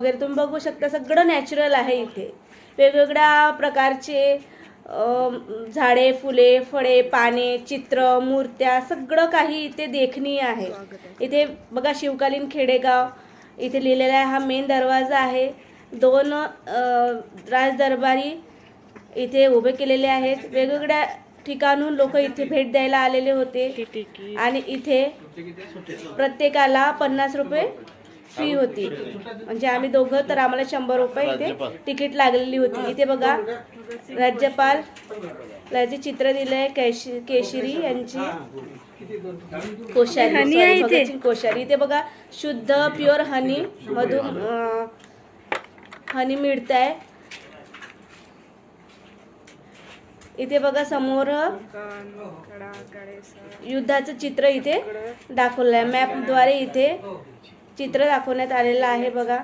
वगैरे तुम्ही बघू शकता सगळं नॅचरल आहे इथे. वेगवेगळ्या प्रकारचे झाडे फुले फळे पाने चित्र मूर्त्या सगळं काही इथे देखणी आहे. इथे बघा शिवकालीन खेडेगाव इथे लिहिलेला आहे हा मेन दरवाजा आहे. दोन राजदरबारी इथे उभे केलेले आहेत. वेगवेगळ्या ठिकाणून लोक इथे भेट द्यायला आलेले होते. आणि इथे प्रत्येकाला पन्नास रुपये फी होती. म्हणजे आम्ही दोघं तर आम्हाला शंभर रुपये इथे तिकीट लागलेली होती. इथे बघा राज्यपाल याचे चित्र दिलंय केश- केशरी यांची sorry, आहे इथे. भगतसिंग कोश्यारी. इथे बघा शुद्ध प्युअर हनी मधून हनी मिळत आहे इथे बघा समोर युद्धाचं चित्र इथे दाखवलं आहे मॅपद्वारे इथे चित्र दाखवण्यात आलेलं आहे बघा.